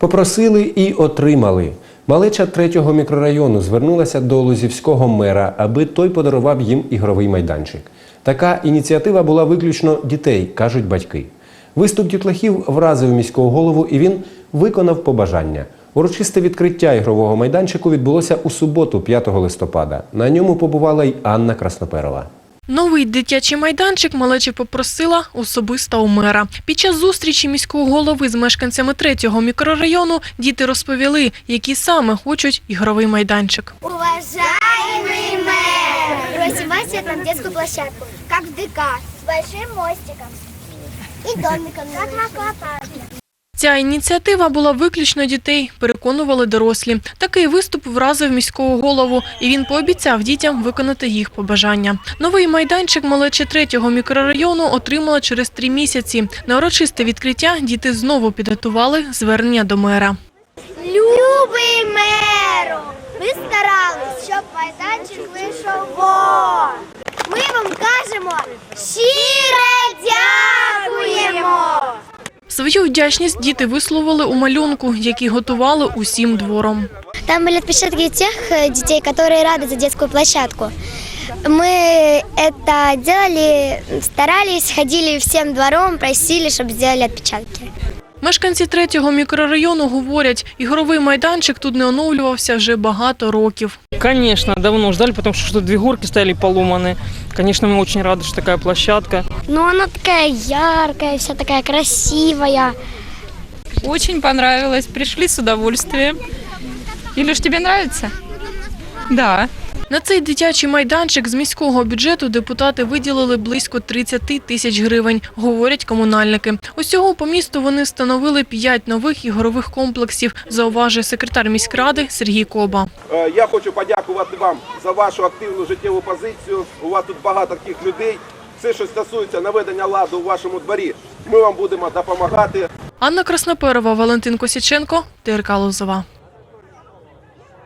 Попросили і отримали. Малеча третього мікрорайону звернулася до лузівського мера, аби той подарував їм ігровий майданчик. Така ініціатива була виключно дітей, кажуть батьки. Виступ дітлахів вразив міського голову, і він виконав побажання. Урочисте відкриття ігрового майданчику відбулося у суботу, 5 листопада. На ньому побувала й Анна Красноперова. Новий дитячий майданчик малечі попросила особисто у мера. Під час зустрічі міського голови з мешканцями третього мікрорайону діти розповіли, які саме хочуть ігровий майданчик. Уважаемый мэр! Просим вас сделать нам детскую площадку, как в ДК, с большим мостиком и домиком, как в аквапарке. Ця ініціатива була виключно дітей, переконували дорослі. Такий виступ вразив міського голову, і він пообіцяв дітям виконати їх побажання. Новий майданчик малечі третього мікрорайону отримала через три місяці. На урочисте відкриття діти знову підготували звернення до мера. Любий меру! Ми старались, щоб майданчик вийшов вон. Ми вам кажемо щире Свою вдячність діти висловили у малюнку, який готували усім двором. Там были отпечатки тех э, детей, которые рады за детскую площадку. Мы это делали, старались, ходили всем двором, просили, чтобы сделали отпечатки. Мешканці третього мікрорайону говорять, ігровий майданчик тут не оновлювався вже багато років. Конечно, давно ждали, потому что что две горки стояли поломаны. Конечно, мы очень рады, что такая площадка. Но она такая яркая, вся такая красивая. Очень понравилось. Пришли с удовольствием. Илюш, тебе нравится? Да. На цей дитячий майданчик з міського бюджету депутати виділили близько 30 тисяч гривень, говорять комунальники. Усього по місту вони встановили 5 нових ігрових комплексів, зауважує секретар міськради Сергій Коба. Е, Я хочу подякувати вам за вашу активну життєву позицію. У вас тут багато таких людей. Все, що стосується наведення ладу у вашому дворі, ми вам будемо допомагати. Анна Красноперова, Валентин Косяченко, ТРК Лозова.